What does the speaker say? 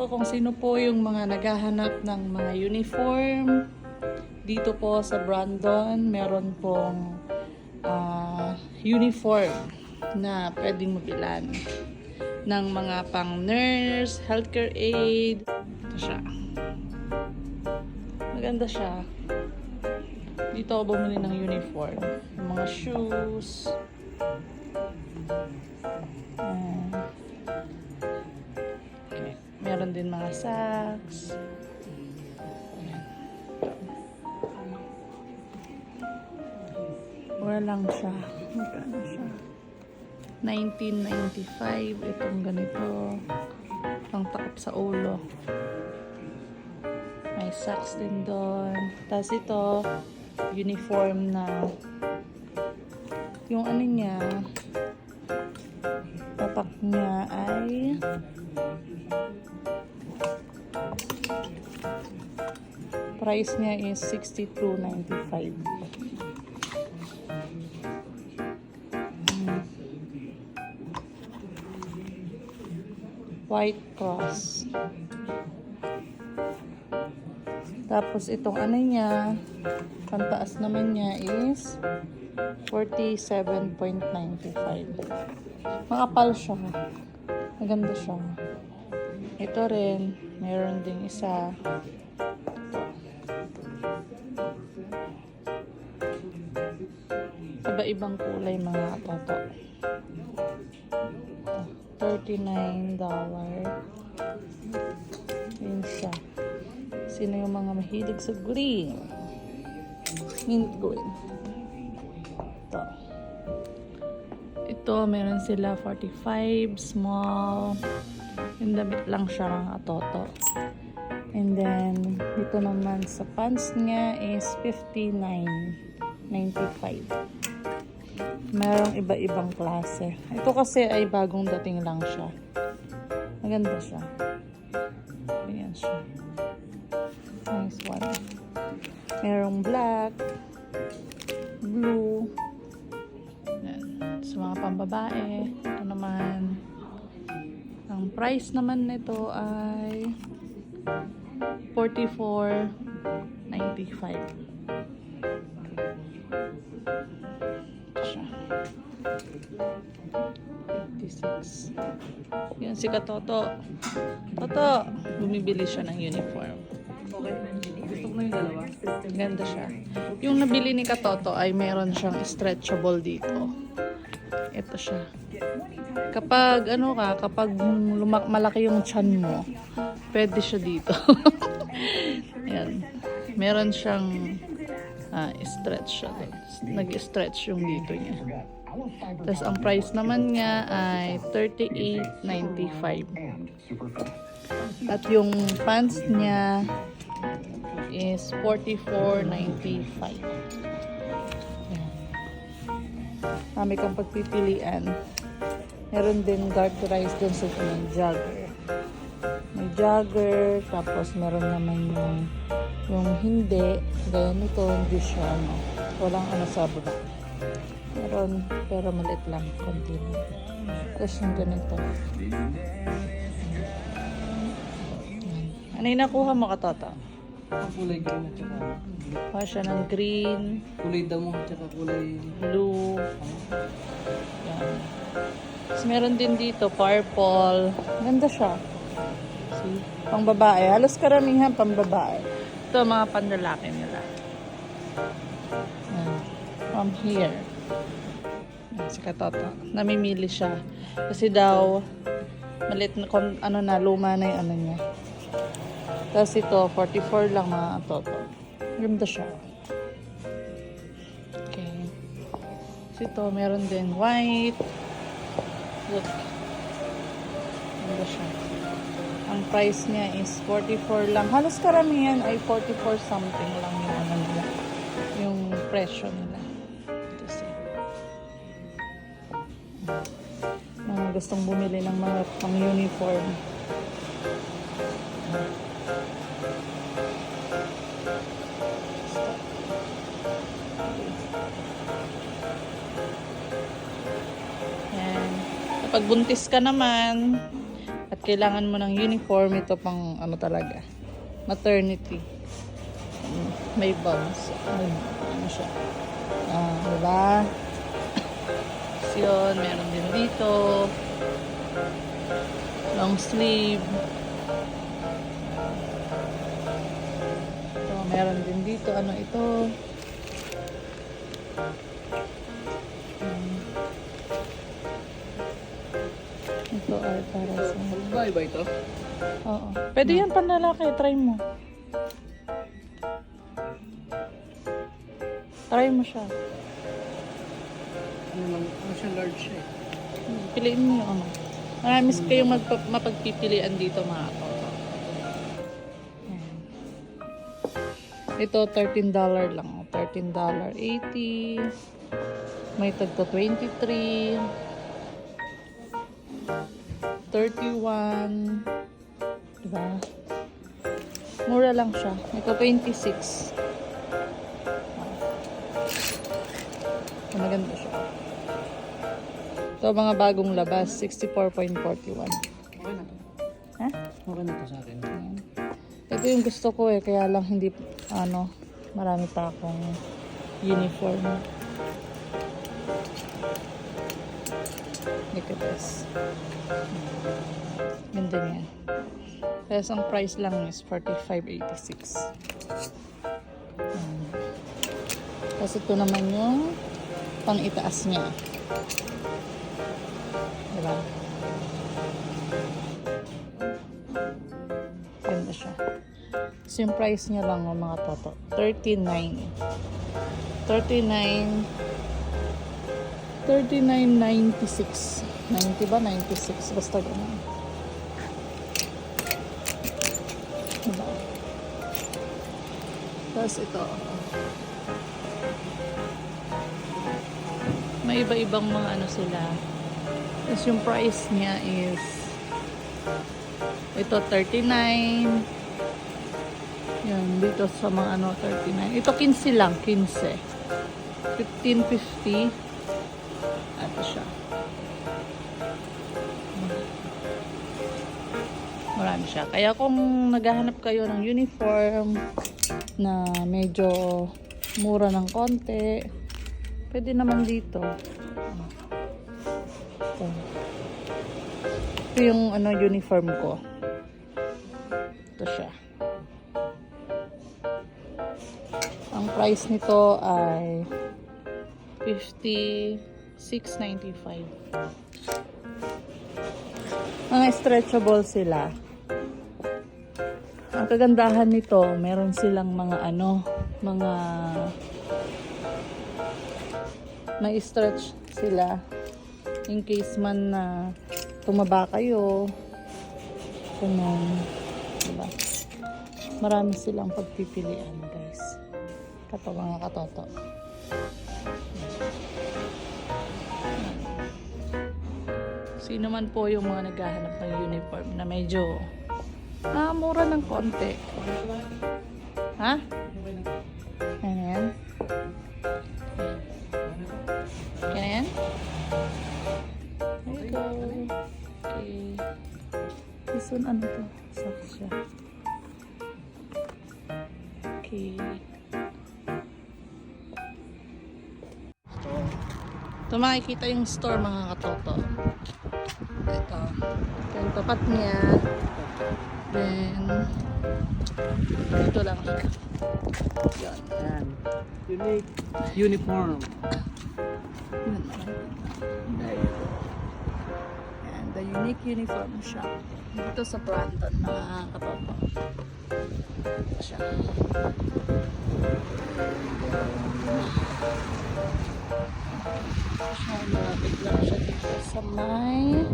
Kung sino po yung mga naghahanap ng mga uniform, dito po sa Brandon, meron pong ah, uniform na pwedeng mabilan ng mga pang nurse, healthcare aid. Ito siya. Maganda siya. Dito ako bumili ng uniform. Mga shoes. Meron din mga socks. Mura lang siya. Magkano siya? 1995. Itong ganito. Pang takip sa ulo. May socks din doon. Tapos ito, uniform na yung ano niya, price niya is 62.95 Mm. White Cross. Tapos itong ano niya pantaas naman niya is 47.95 makapal siya. Maganda siya. Ito rin meron ding isa iba-ibang kulay mga toto $39 yun siya. Sino yung mga mahilig sa green? Mint green. Ito. Ito meron sila 45 small. Yung damit lang siya mga toto. And then dito naman sa pants niya is 59.95 merong iba-ibang klase. Ito kasi ay bagong dating lang siya. Maganda siya. Ayan siya. Nice one. Merong black blue. Yan. sa mga pambabae ito naman. Ang price naman nito ay 44.95 56 yan si Katoto Toto bumibili siya ng uniform Okay na Gusto ko na yung dalawa. Ganda siya. Yung nabili ni Katoto ay meron siyang stretchable dito. Ito siya. Kapag ano ka, kapag lumak malaki yung chan mo, pwede siya dito. Ayan. Meron siyang ah, stretch siya. Nag-stretch yung dito niya. Tapos ang price naman niya ay 38.95. At yung pants niya is 44.95. Ayan. Dami kang pagpipilian. Meron din garterized dun sa may jogger. May jogger, tapos meron naman yung yung hindi. Gaya nito, hindi siya, ano, walang ano sa baba. Meron, pero maliit lang, konti lang. Tapos yung ganito. Ano yung nakuha mo, Katata? Ang kulay green at saka Kuha siya ng green, kulay damo at saka kulay blue. Yan. Tapos meron din dito, purple. Ganda siya. See? Pang babae. Halos karamihan pang babae. Ito, mga panlalaki nila. Yan. From here. Si Katoto. Namimili siya. Kasi daw, malit na, ano na, luma na yung ano niya. Tapos ito, 44 lang mga toto. Ganda siya. Okay. So ito, meron din white. Look. Ganda siya. Ang price niya is 44 lang. Halos karamihan ay 44 something lang yung ano nila. Yung presyo nila. Gustong bumili ng mga pang uniform. Yan. Kapag buntis ka naman, At kailangan mo ng uniform. Ito pang ano talaga. Maternity. May bounce. Ay, ano siya. Ah, diba? Tapos yun, meron din dito. Long sleeve. Ito, meron din dito. Ano ito? Hmm. Ito ay para sa... Babae ba ito? Oo. Pwede yan panlalaki. Try mo. Try mo siya. Lang, ano large siya eh. Piliin mo yung ano. Marami kayong magpa- mapagpipilian dito mga. Ayan. Ito, $13 lang. oh. $13.80. May tagto 23. 31. Diba? Mura lang siya. Ito 26. Oh. Maganda siya. Ito mga bagong labas, 64.41. Okay na to. Ha? Okay na to sa akin. Ayan. Ito yung gusto ko eh, kaya lang hindi, ano, marami pa akong uniform. Look at this. Ganda niya. Kaya ang price lang is 45.86. Ayan. Tapos ito naman yung pang itaas niya. Diba? Ganda siya. So, yung price niya lang oh, mga toto. 39. 39. 39.96. 90 ba? 96. Basta ganun. Diba? Tapos ito. May iba-ibang mga ano sila. Tapos yung price niya is ito 39. Yan, dito sa mga ano 39. Ito 15 lang, 15. 15.50. Ito siya. Marami siya. Kaya kung naghahanap kayo ng uniform na medyo mura ng konti, pwede naman dito. Ito. Ito yung ano uniform ko. Ito siya. Ang price nito ay 56.95. Mga stretchable sila. Ang kagandahan nito, meron silang mga ano, mga may stretch sila in case man na tumaba kayo. Ganun. Diba? Marami silang pagpipilian guys. Kato mga katoto. Sino man po yung mga naghahanap ng uniform na medyo ah, mura ng konti. Ha? One, ano to? Socks siya. Okay. Ito makikita yung store mga katoto. Ito. Ito yung tapat niya. Then, dito lang siya. Yan. Yan. Unique uniform. Yun. And the unique uniform shop. Dito sa Brandon, mga. Ito siya. Siya, malapit lang siya dito sa may